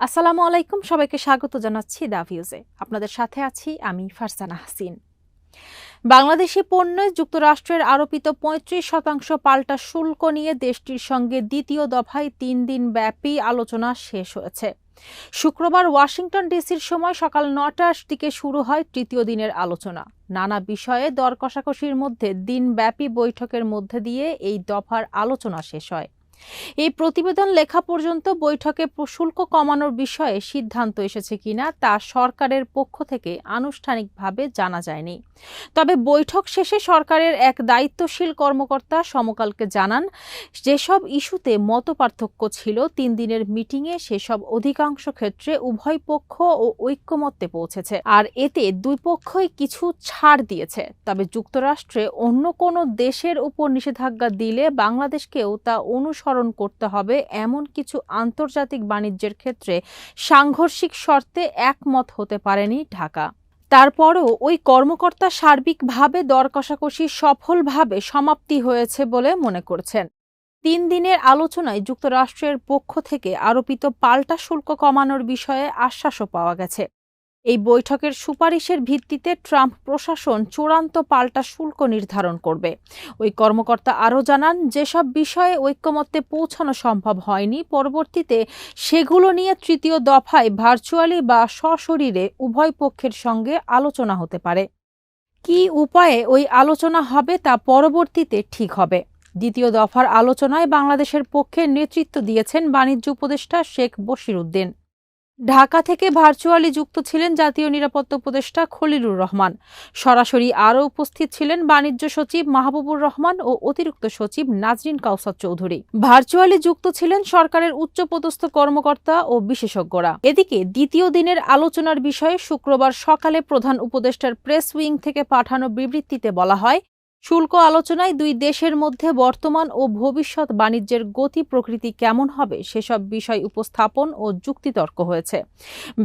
আসসালামু আলাইকুম, সবাইকে স্বাগত জানাচ্ছি দা ভিউজে। আপনাদের সাথে আছি আমি ফারসানা হাসিন। বাংলাদেশি পণ্যে যুক্তরাষ্ট্রের আরোপিত পঁয়ত্রিশ শতাংশ পাল্টা শুল্ক নিয়ে দেশটির সঙ্গে দ্বিতীয় দফায় তিন দিন ব্যাপী আলোচনা শেষ হয়েছে। শুক্রবার ওয়াশিংটন ডিসির সময় সকাল নটার দিকে শুরু হয় তৃতীয় দিনের আলোচনা। নানা বিষয়ে দর কষাকষির মধ্যে দিনব্যাপী বৈঠকের মধ্যে দিয়ে এই দফার আলোচনা শেষ হয়। এই প্রতিবেদন লেখা পর্যন্ত বৈঠকে শুল্ক কমানোর বিষয়ে সিদ্ধান্ত এসেছে কিনা তা সরকারের পক্ষ থেকে আনুষ্ঠানিকভাবে জানা যায়নি। তবে বৈঠক শেষে সরকারের এক দায়িত্বশীল কর্মকর্তা সমকালকে জানান, যেসব ইস্যুতে মতপার্থক্য ছিল, তিন দিনের মিটিংয়ে সেসব অধিকাংশ ক্ষেত্রে উভয় পক্ষ ও ঐক্যমত্যে পৌঁছেছে। আর এতে দুই পক্ষই কিছু ছাড় দিয়েছে। তবে যুক্তরাষ্ট্রে অন্য কোনো দেশের উপর নিষেধাজ্ঞা দিলে বাংলাদেশকেও তা অনুসরণ করতে হবে। এমন কিছু আন্তর্জাতিক বাণিজ্যের ক্ষেত্রে সাংঘর্ষিক শর্তে একমত হতে পারেনি ঢাকা। তারপরও ওই কর্মকর্তা সার্বিকভাবে দর কষাকষি সফলভাবে সমাপ্তি হয়েছে বলে মনে করছেন। তিন দিনের আলোচনায় যুক্তরাষ্ট্রের পক্ষ থেকে আরোপিত পাল্টা শুল্ক কমানোর বিষয়ে আশ্বাসও পাওয়া গেছে। এই বৈঠকের সুপারিশের ভিত্তিতে ট্রাম্প প্রশাসন চূড়ান্ত পাল্টা শুল্ক নির্ধারণ করবে। ওই কর্মকর্তা আরও জানান, যেসব বিষয়ে ঐক্যমত্যে পৌঁছানো সম্ভব হয়নি, পরবর্তীতে সেগুলো নিয়ে তৃতীয় দফায় ভার্চুয়ালি বা সশরীরে উভয় পক্ষের সঙ্গে আলোচনা হতে পারে। কি উপায়ে ওই আলোচনা হবে তা পরবর্তীতে ঠিক হবে। দ্বিতীয় দফার আলোচনায় বাংলাদেশের পক্ষে নেতৃত্ব দিয়েছেন বাণিজ্য উপদেষ্টা শেখ বশির উদ্দিন। ঢাকা থেকে ভার্চুয়ালি যুক্ত ছিলেন জাতীয় নিরাপত্তা উপদেষ্টা খলিলুর রহমান। সরাসরি আরও উপস্থিত ছিলেন বাণিজ্য সচিব মাহবুবুর রহমান ও অতিরিক্ত সচিব নাজরিন কাউসার চৌধুরী। ভার্চুয়ালি যুক্ত ছিলেন সরকারের উচ্চপদস্থ কর্মকর্তা ও বিশেষজ্ঞরা। এদিকে দ্বিতীয় দিনের আলোচনার বিষয়ে শুক্রবার সকালে প্রধান উপদেষ্টার প্রেস উইং থেকে পাঠানো বিবৃতিতে বলা হয় শুল্ক আলোচনায় দুই দেশের মধ্যে বর্তমান ও ভবিষ্যৎ বাণিজ্যের গতি প্রকৃতি কেমন হবে সেসব বিষয় উপস্থাপন ও যুক্তিতর্ক হয়েছে।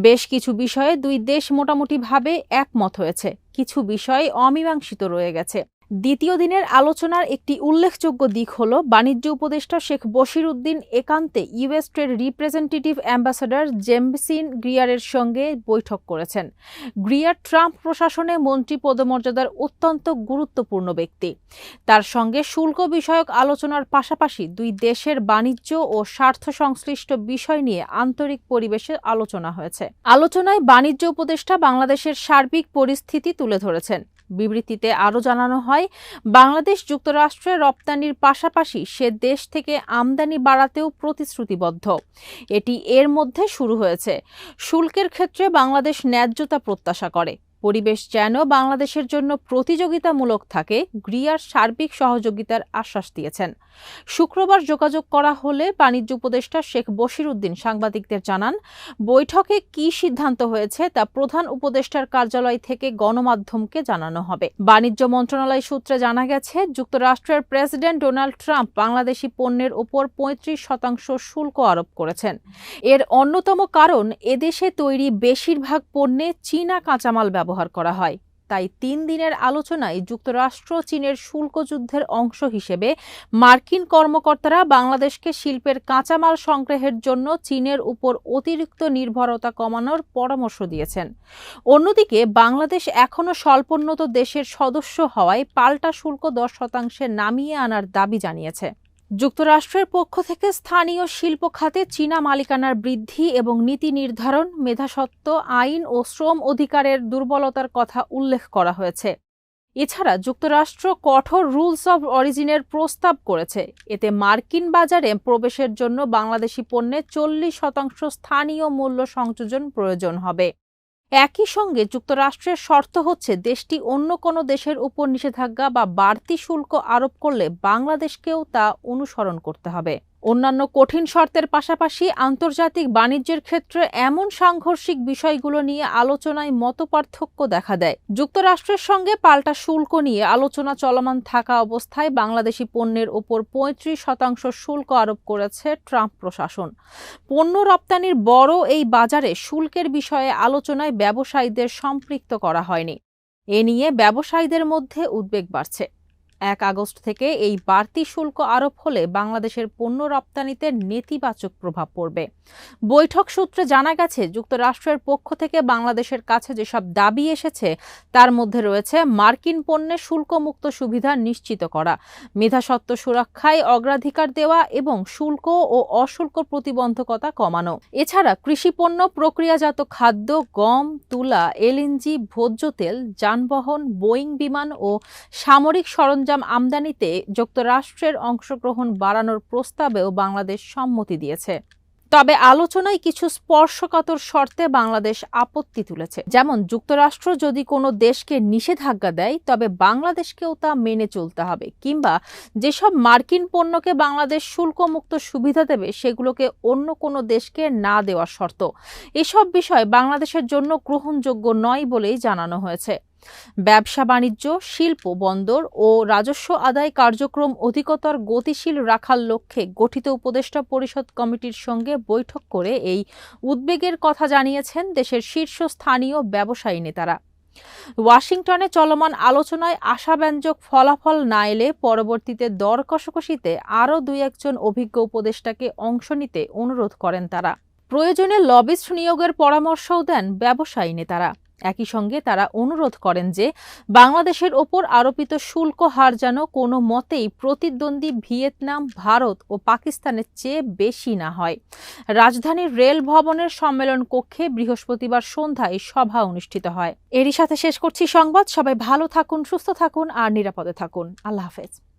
বেশ কিছু বিষয়ে দুই দেশ মোটামুটিভাবে একমত হয়েছে। কিছু বিষয় অমীমাংসিত রয়ে গেছে। দ্বিতীয় দিনের আলোচনার একটি উল্লেখযোগ্য দিক হল, বাণিজ্য উপদেষ্টা শেখ বশির উদ্দিন একান্তে US trade representative ambassador Jamieson গ্রিয়ারের সঙ্গে বৈঠক করেছেন। গ্রিয়ার ট্রাম্প প্রশাসনে মন্ত্রী পদমর্যাদার অত্যন্ত গুরুত্বপূর্ণ ব্যক্তি। তার সঙ্গে শুল্ক বিষয়ক আলোচনার পাশাপাশি দুই দেশের বাণিজ্য ও স্বার্থ সংশ্লিষ্ট বিষয় নিয়ে আন্তরিক পরিবেশে আলোচনা হয়েছে। আলোচনায় বাণিজ্য উপদেষ্টা বাংলাদেশের সার্বিক পরিস্থিতি তুলে ধরেছেন। বিবৃতিতে আরও জানানো হয়, বাংলাদেশ যুক্তরাষ্ট্রে রপ্তানির পাশাপাশি সে দেশ থেকে আমদানি বাড়াতেও প্রতিশ্রুতিবদ্ধ। এটি এর মধ্যে শুরু হয়েছে। শুল্কের ক্ষেত্রে বাংলাদেশ ন্যায্যতা প্রত্যাশা করে। পরিবেশ যেন বাংলাদেশের জন্য প্রতিযোগিতামূলক থাকে, গ্রিয়ার সার্বিক সহযোগিতার আশ্বাস দিয়েছেন। শুক্রবার যোগাযোগ করা হলে বাণিজ্য উপদেষ্টা শেখ বশির উদ্দিন সাংবাদিকদের জানান, বৈঠকে কি সিদ্ধান্ত হয়েছে তা প্রধান উপদেষ্টার কার্যালয় থেকে গণমাধ্যমকে জানানো হবে। বাণিজ্য মন্ত্রণালয় সূত্রে জানা গেছে, যুক্তরাষ্ট্রের প্রেসিডেন্ট ডোনাল্ড ট্রাম্প বাংলাদেশি পণ্যের ওপর পঁয়ত্রিশ শতাংশ শুল্ক আরোপ করেছেন। এর অন্যতম কারণ, এদেশে তৈরি বেশিরভাগ পণ্যে চীনা কাঁচামাল ব্যবহার করা হয়। তাই তিন দিনের আলোচনায় যুক্তরাষ্ট্র চীনের শুল্ক যুদ্ধের অংশ হিসেবে মার্কিন কর্মকর্তারা বাংলাদেশকে শিল্পের কাঁচামাল সংগ্রহের জন্য চীনের উপর অতিরিক্ত নির্ভরতা কমানোর পরামর্শ দিয়েছেন। অন্যদিকে, বাংলাদেশ এখনও স্বল্পোন্নত দেশের সদস্য হওয়ায় পাল্টা শুল্ক দশ শতাংশে নামিয়ে আনার দাবি জানিয়েছে। যুক্তরাষ্ট্রের পক্ষ থেকে স্থানীয় শিল্প খাতে চীনা মালিকানার বৃদ্ধি এবং নীতি নির্ধারণ মেধাসত্ত্ব আইন ও শ্রম অধিকারের দুর্বলতার কথা উল্লেখ করা হয়েছে। এছাড়া যুক্তরাষ্ট্র কঠোর রুলস অব অরিজিনের প্রস্তাব করেছে। এতে মার্কিন বাজারে প্রবেশের জন্য বাংলাদেশি পণ্যে চল্লিশ শতাংশ স্থানীয় মূল্য সংযোজন প্রয়োজন হবে। একই সঙ্গে যুক্তরাষ্ট্রের শর্ত হচ্ছে দেশটি অন্য কোনো দেশের উপর নিষেধাজ্ঞা বা বাড়তি শুল্ক আরোপ করলে বাংলাদেশকেও তা অনুসরণ করতে হবে। অন্যান্য কঠিন শর্তের পাশাপাশি আন্তর্জাতিক বাণিজ্যের ক্ষেত্রে এমন সাংঘর্ষিক বিষয়গুলো নিয়ে আলোচনায় মতপার্থক্য দেখা দেয়। যুক্তরাষ্ট্রের সঙ্গে পাল্টা শুল্ক নিয়ে আলোচনা চলমান থাকা অবস্থায় বাংলাদেশি পণ্যের ওপর পঁয়ত্রিশ শতাংশ শুল্ক আরোপ করেছে ট্রাম্প প্রশাসন। পণ্য রপ্তানির বড় এই বাজারে শুল্কের বিষয়ে আলোচনায় ব্যবসায়ীদের সম্পৃক্ত করা হয়নি। এ নিয়ে ব্যবসায়ীদের মধ্যে উদ্বেগ বাড়ছে। এক আগস্ট থেকে এই বাড়তি শুল্ক আরোপ হলে বাংলাদেশের পণ্য রপ্তানিতে নেতিবাচক প্রভাব পড়বে। বৈঠক সূত্রে জানা গেছে, যুক্তরাষ্ট্রের পক্ষ থেকে বাংলাদেশের কাছে যেসব দাবি এসেছে, তার মধ্যে রয়েছে মার্কিন পণ্যে শুল্কমুক্ত সুবিধা নিশ্চিত করা মেধাসত্ত্ব সুরক্ষায় অগ্রাধিকার দেওয়া এবং শুল্ক ও অশুল্ক প্রতিবন্ধকতা কমানো। এছাড়া কৃষিপণ্য প্রক্রিয়াজাত খাদ্য, গম, তুলা এলএনজি ভোজ্য তেল, যানবাহন, বোয়িং বিমান ও সামরিক সরঞ্জাম আমদানিতে যুক্তরাষ্ট্রের অংশগ্রহণ বাড়ানোর প্রস্তাবেও বাংলাদেশ সম্মতি দিয়েছে। তবে আলোচনায় কিছু স্পর্শকাতর শর্তে বাংলাদেশ আপত্তি তুলেছে। যেমন, যুক্তরাষ্ট্র যদি কোনো দেশকে নিষেধাজ্ঞা দেয়, তবে বাংলাদেশকেও তা মেনে চলতে হবে। কিংবা, যেসব মার্কিন পণ্যকে বাংলাদেশ শুল্কমুক্ত সুবিধা দেবে, সেগুলোকে অন্য কোনো দেশকে না দেওয়ার শর্ত। এসব বিষয় বাংলাদেশের জন্য গ্রহণযোগ্য নয় বলেই জানানো হয়েছে। ব্যবসা, বাণিজ্য, শিল্প, বন্দর ও রাজস্ব আদায় কার্যক্রম অধিকতর গতিশীল রাখার লক্ষ্যে গঠিত উপদেষ্টা পরিষদ কমিটির সঙ্গে বৈঠক করে এই উদ্বেগের কথা জানিয়েছেন দেশের শীর্ষস্থানীয় ব্যবসায়ী নেতারা। ওয়াশিংটনে চলমান আলোচনায় আশাব্যঞ্জক ফলাফল না এলে পরবর্তীতে দর কষাকষিতে আরও দুই একজন অভিজ্ঞ উপদেষ্টাকে অংশ নিতে অনুরোধ করেন তারা। প্রয়োজনে লবিস্ট নিয়োগের পরামর্শও দেন ব্যবসায়ী নেতারা। একই সঙ্গে তারা অনুরোধ করেন যে বাংলাদেশের ওপর আরোপিত শুল্ক হার যেন কোনো মতেই প্রতিদ্বন্দ্বী ভিয়েতনাম, ভারত ও পাকিস্তানের চেয়ে বেশি না হয়। রাজধানীর রেল ভবনের সম্মেলন কক্ষে বৃহস্পতিবার সন্ধ্যায় সভা অনুষ্ঠিত হয়। এরই সাথে শেষ করছি সংবাদ। সবাই ভালো থাকুন, সুস্থ থাকুন আর নিরাপদে থাকুন। আল্লাহ হাফেজ।